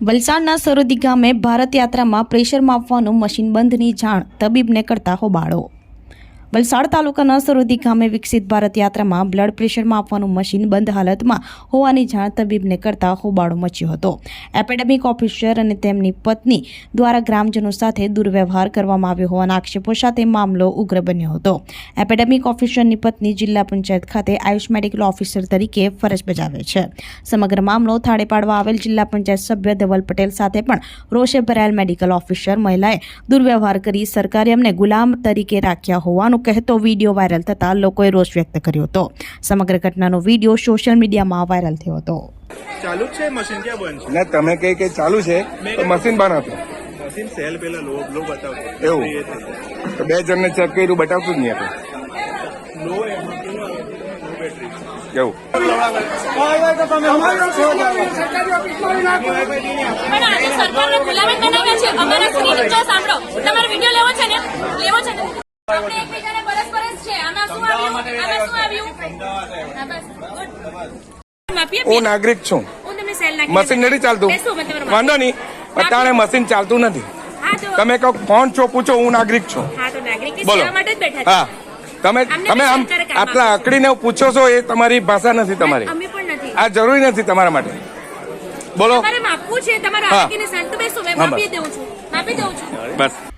વલસાડના સરોદી ગામે ભારત યાત્રામાં પ્રેશર માપવાનું મશીન બંધની જાણ તબીબને કરતા હોબાળો. વલસાડ તાલુકાના સરોદી ગામે વિકસિત ભારત યાત્રામાં બ્લડ પ્રેશર માપવાનું મશીન બંધ હાલતમાં હોવાની જાણ તબીબને કરતા હોબાળો મચ્યો હતો. એપેડેમિક ઓફિસર અને તેમની પત્ની દ્વારા ગ્રામજનો સાથે દુર્વ્યવહાર કરવામાં આવ્યો હોવાના આક્ષેપો સાથે મામલો ઉગ્ર બન્યો હતો. એપેડેમિક ઓફિસરની પત્ની જિલ્લા પંચાયત ખાતે આયુષ મેડિકલ ઓફિસર તરીકે ફરજ બજાવે છે. સમગ્ર મામલો થાળે પાડવા આવેલ જિલ્લા પંચાયત સભ્ય ધવલ પટેલ સાથે પણ રોષે ભરાયેલ મેડિકલ ઓફિસર મહિલાએ દુર્વ્યવહાર કરી સરકારે અમને ગુલામ તરીકે રાખ્યા હોવાનું કહેતો વીડિયો વાયરલ થતા લોકોએ રોષ વ્યક્ત કર્યો હતો. સમગ્ર ઘટનાનો વીડિયો સોશિયલ મીડિયામાં વાયરલ થયો હતો. ચાલુ છે? મશીન ક્યાં બંધ ને તમે કઈ કઈ ચાલુ છે તો મશીન બંધ હતું મશીન સેલ પેલા લો લો બતાવતો એવું? તો બે જણને ચેક કર્યું બતાવતું જ નહીં લો એમાં કેવું આવે લો કેવું પણ આજે સરકારને ગુલામી બનાવ્યા છે. અમારા સ્ક્રીન જો સાંભળો. તમારો વીડિયો લેવો છે ને? લેવો છે હા, નાગરિક છું. હું તમને સેલ નાખી મશીન નથી ચાલતું. વાંધો નહીં. અત્યારે મશીન ચાલતું નથી. તમે કહો કોણ છો પૂછો હું નાગરિક છું. હા તો નાગરિકની બોલો. સેવા માટે જ બેઠા હા. તમે તમે આમ આટલા અકડીને પૂછો છો એ તમારી ભાષા નથી તમારી. અમે પણ નથી. આ જરૂરી નથી તમારા માટે. બોલો. બસ.